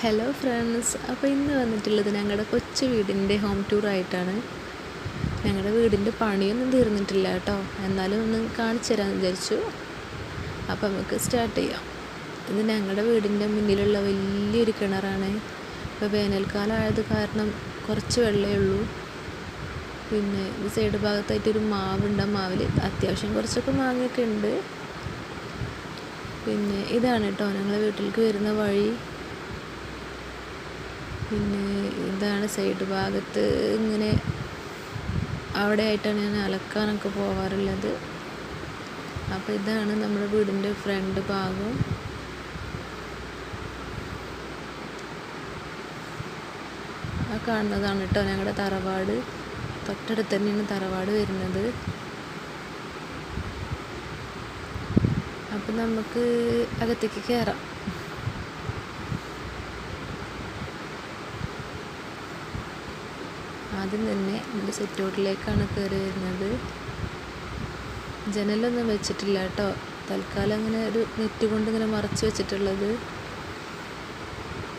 Hello friends അപ്പോൾ ഇന്ന് വന്നിട്ടുള്ളത് ഞങ്ങളുടെ കൊച്ചു വീടിന്റെ ഹോം ടൂർ ആയിട്ടാണ്. ഞങ്ങളുടെ വീടിന്റെ പണിയൊന്നും തീർന്നിട്ടില്ല കേട്ടോ. എന്നാലും ഒന്ന് കാണിച്ചു തരാമെന്ന് വിചാരിച്ചു. അപ്പോൾ നമുക്ക് സ്റ്റാർട്ട് ചെയ്യാം. ഇത് ഞങ്ങളുടെ വീടിന്റെ മുന്നിലുള്ള വലിയൊരു കിണറാണ്. ഇപ്പോൾ വേനൽക്കാലം ആയത് കാരണം കുറച്ച് വെള്ളമേ ഉള്ളൂ. പിന്നെ ഈ സൈഡ് ഭാഗത്തായിട്ടൊരു മാവുണ്ട്. മാവിൽ അത്യാവശ്യം കുറച്ചൊക്കെ മാങ്ങയൊക്കെ ഉണ്ട്. പിന്നെ ഇതാണ് കേട്ടോ ഞങ്ങളുടെ വീട്ടിലേക്ക് വരുന്ന വഴി. പിന്നെ ഇതാണ് സൈഡ് ഭാഗത്ത് ഇങ്ങനെ അവിടെ ആയിട്ടാണ് ഞാൻ അലക്കാനൊക്കെ പോകാറുള്ളത് അപ്പോൾ ഇതാണ് നമ്മുടെ വീടിന്റെ ഫ്രണ്ട് ഭാഗം. ആ കാണുന്നതാണ് കേട്ടോ ഞങ്ങളുടെ തറവാട്. തൊട്ടടുത്ത് തന്നെയാണ് തറവാട് വരുന്നത്. അപ്പം നമുക്ക് അകത്തേക്ക് കയറാം ആദ്യം തന്നെ നമ്മുടെ സെറ്റ് ഔട്ടിലേക്കാണ് കയറി വരുന്നത്. ജനലൊന്നും വെച്ചിട്ടില്ല കേട്ടോ. തൽക്കാലം അങ്ങനെ ഒരു നെറ്റ് കൊണ്ട് ഇങ്ങനെ മറച്ച് വെച്ചിട്ടുള്ളത്.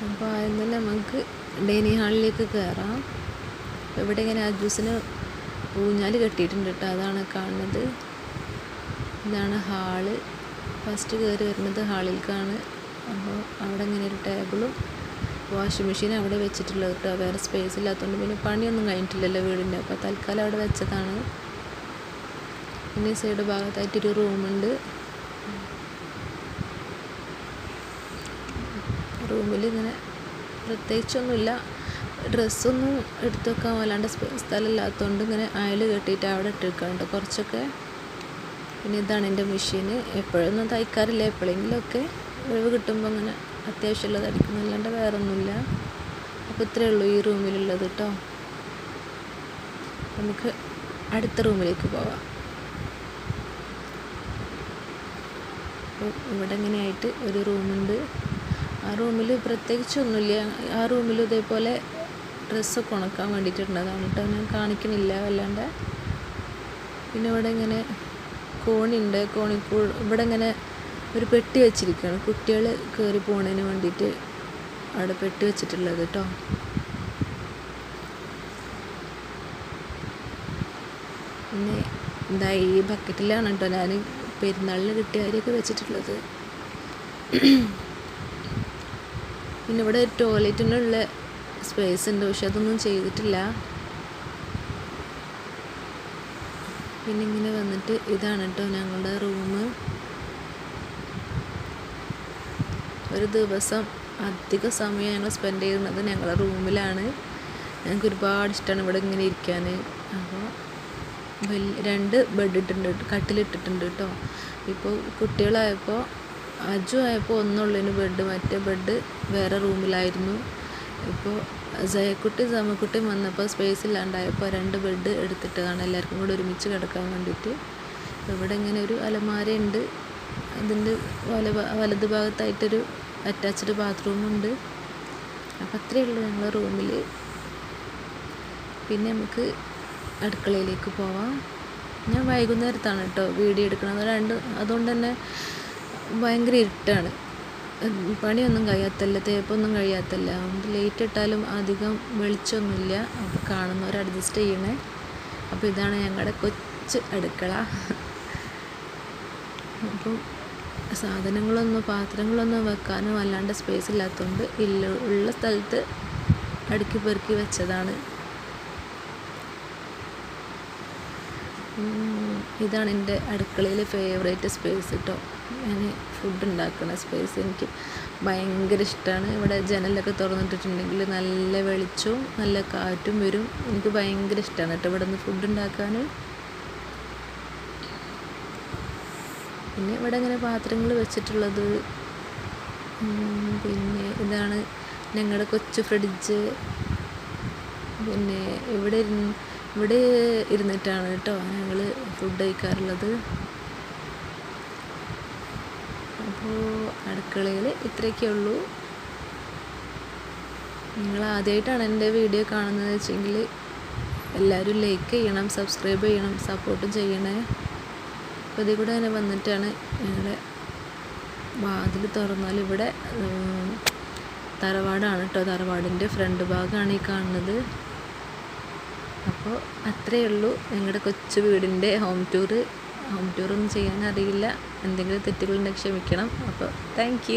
അപ്പോൾ ആദ്യം തന്നെ നമുക്ക് ഡൈനിങ് ഹാളിലേക്ക് കയറാം. ഇവിടെ ഇങ്ങനെ അജൂസിന് ഊഞ്ഞാൽ കെട്ടിയിട്ടുണ്ട് കേട്ടോ. അതാണ് കാണുന്നത്. ഇതാണ് ഹാൾ. ഫസ്റ്റ് കയറി വരുന്നത് ഹാളിലേക്കാണ് അപ്പോൾ അവിടെ ഇങ്ങനെ ഒരു ടേബിളും വാഷിംഗ് മെഷീൻ അവിടെ വെച്ചിട്ടുള്ളത് കേട്ടോ. വേറെ സ്പേസ് ഇല്ലാത്തതുകൊണ്ട് പിന്നെ പണിയൊന്നും കഴിഞ്ഞിട്ടില്ലല്ലോ വീടിന്റെ. അപ്പോൾ തൽക്കാലം അവിടെ വെച്ചതാണ്. പിന്നെ സൈഡ് ഭാഗത്തായിട്ടൊരു റൂമുണ്ട് റൂമിൽ ഇങ്ങനെ പ്രത്യേകിച്ചൊന്നുമില്ല. ഡ്രസ്സൊന്നും എടുത്തു വെക്കാൻ വല്ലാണ്ട് സ്ഥലമില്ലാത്തതുകൊണ്ട് ഇങ്ങനെ അയൽ കെട്ടിയിട്ട് അവിടെ ഇട്ടിരിക്കുന്നുണ്ട് കുറച്ചൊക്കെ. പിന്നെ ഇതാണ് എന്റെ മെഷീൻ എപ്പോഴൊന്നും തയ്ക്കാറില്ല. എപ്പോഴെങ്കിലുമൊക്കെ ഒഴിവ് കിട്ടുമ്പോൾ അങ്ങനെ അത്യാവശ്യമുള്ളത് അടിക്കുന്നല്ലാണ്ട് വേറെ ഒന്നുമില്ല അപ്പോൾ ഇത്രയേ ഉള്ളൂ ഈ റൂമിലുള്ളത് കേട്ടോ നമുക്ക് അടുത്ത റൂമിലേക്ക് പോവാം. അപ്പോൾ ഇവിടെ ഇങ്ങനെയായിട്ട് ഒരു റൂമുണ്ട്. ആ റൂമിൽ പ്രത്യേകിച്ചൊന്നുമില്ല. ആ റൂമിൽ ഇതേപോലെ ഡ്രസ്സൊക്കെ ഉണക്കാൻ വേണ്ടിയിട്ടുണ്ടതാണ് കേട്ടോ ഞാൻ കാണിക്കുന്നില്ല വല്ലാണ്ട്. പിന്നെ ഇവിടെ ഇങ്ങനെ കോണിയുണ്ട് കോണിക്കൂ ഇവിടെ ഇങ്ങനെ ഒരു പെട്ടി വെച്ചിരിക്കുകയാണ്. കുട്ടികൾ കയറി പോണതിന് വേണ്ടിയിട്ട് അവിടെ പെട്ടി വെച്ചിട്ടുള്ളത് കേട്ടോ പിന്നെ എന്താ ഈ ബക്കറ്റിലാണ് കേട്ടോ ഞാൻ പെരുന്നാളിന് കിട്ടിയ അരിയൊക്കെ വെച്ചിട്ടുള്ളത്. പിന്നെ ഇവിടെ ടോയ്ലറ്റിനുള്ള സ്പേസ് ഉണ്ട്. പക്ഷെ അതൊന്നും ചെയ്തിട്ടില്ല. പിന്നെ ഇങ്ങനെ വന്നിട്ട് ഇതാണ് കേട്ടോ ഞങ്ങളുടെ റൂം ഒരു ദിവസം അധിക സമയം ഞങ്ങൾ സ്പെൻഡ് ചെയ്യുന്നത് ഞങ്ങളുടെ റൂമിലാണ് ഞങ്ങൾക്ക് ഒരുപാട് ഇഷ്ടമാണ് ഇവിടെ ഇങ്ങനെ ഇരിക്കാൻ അപ്പോൾ വലിയ രണ്ട് ബെഡ് ഇട്ടിട്ടുണ്ട് കട്ടിലിട്ടിട്ടുണ്ട് കേട്ടോ ഇപ്പോൾ കുട്ടികളായപ്പോൾ അജു ആയപ്പോൾ ഒന്നുള്ളതിന് ബെഡ് മറ്റേ ബെഡ് വേറെ റൂമിലായിരുന്നു ഇപ്പോൾ ജയക്കുട്ടി സമക്കുട്ടി വന്നപ്പോൾ സ്പേസ് ഇല്ലാണ്ടായപ്പോൾ രണ്ട് ബെഡ് എടുത്തിട്ടതാണ് എല്ലാവർക്കും കൂടെ ഒരുമിച്ച് കിടക്കാൻ വേണ്ടിയിട്ട്. ഇവിടെ ഇങ്ങനെ ഒരു അലമാര ഉണ്ട് അതിന്റെ വല വലത് ഭാഗത്തായിട്ടൊരു അറ്റാച്ച്ഡ് ബാത്റൂമുണ്ട് അപ്പം അത്രയേ ഉള്ളൂ ഞങ്ങളുടെ റൂമിൽ പിന്നെ നമുക്ക് അടുക്കളയിലേക്ക് പോവാം. ഞാൻ വൈകുന്നേരത്താണ് കേട്ടോ വീഡിയോ എടുക്കണത്. രണ്ട് അതുകൊണ്ട് തന്നെ ഭയങ്കര ഇരുട്ടാണ്. പണിയൊന്നും കഴിയാത്തല്ല തേപ്പൊന്നും കഴിയാത്തല്ല. അതുകൊണ്ട് ലേറ്റ് ഇട്ടാലും അധികം വെളിച്ചമൊന്നുമില്ല അപ്പോൾ കാണുന്നവർ അഡ്ജസ്റ്റ് ചെയ്യണേ. അപ്പോൾ ഇതാണ് ഞങ്ങളുടെ കൊച്ച് അടുക്കള. അപ്പം സാധനങ്ങളൊന്നും പാത്രങ്ങളൊന്നും വെക്കാനോ അല്ലാണ്ട് സ്പേസ് ഇല്ലാത്തതുകൊണ്ട് ഇല്ല ഉള്ള സ്ഥലത്ത് അടുക്കി പെറുക്കി വെച്ചതാണ്. ഇതാണ് എന്റെ അടുക്കളയിലെ ഫേവറേറ്റ് സ്പേസ് കേട്ടോ ഞാൻ ഫുഡ് ഉണ്ടാക്കുന്ന സ്പേസ് എനിക്ക് ഭയങ്കര ഇഷ്ടമാണ് ഇവിടെ ജനലൊക്കെ തുറന്നിട്ടിട്ടുണ്ടെങ്കിൽ നല്ല വെളിച്ചവും നല്ല കാറ്റും വരും. എനിക്ക് ഭയങ്കര ഇഷ്ടമാണ് കേട്ടോ ഇവിടെ നിന്ന് ഫുഡ് ഉണ്ടാക്കാൻ പിന്നെ ഇവിടെ ഇങ്ങനെ പാത്രങ്ങൾ വെച്ചിട്ടുള്ളത് പിന്നെ ഇതാണ് ഞങ്ങളുടെ കൊച്ചു ഫ്രിഡ്ജ്. പിന്നെ ഇവിടെ ഇവിടെ ഇരുന്നിട്ടാണ് കേട്ടോ ഞങ്ങൾ ഫുഡ് കഴിക്കാറുള്ളത്. അപ്പോൾ അടുക്കളയിൽ ഇത്രയൊക്കെ ഉള്ളൂ. നിങ്ങൾ ആദ്യമായിട്ടാണ് എന്റെ വീഡിയോ കാണുന്നത് വെച്ചെങ്കിൽ എല്ലാവരും ലൈക്ക് ചെയ്യണം സബ്സ്ക്രൈബ് ചെയ്യണം സപ്പോർട്ട് ചെയ്യണേ. അപ്പോൾ ഇതിൽ കൂടെ തന്നെ വന്നിട്ടാണ് ഞങ്ങളുടെ വാതിൽ തുറന്നാൽ ഇവിടെ തറവാടാണ് കേട്ടോ തറവാടിന്റെ ഫ്രണ്ട് ഭാഗമാണ് ഈ കാണുന്നത്. അപ്പോൾ അത്രയേ ഉള്ളൂ ഞങ്ങളുടെ കൊച്ചു വീടിന്റെ ഹോം ടൂറ് ഹോം ടൂറൊന്നും ചെയ്യാൻ അറിയില്ല എന്തെങ്കിലും തെറ്റുകളുണ്ടെങ്കിൽ ക്ഷമിക്കണം. അപ്പോൾ താങ്ക്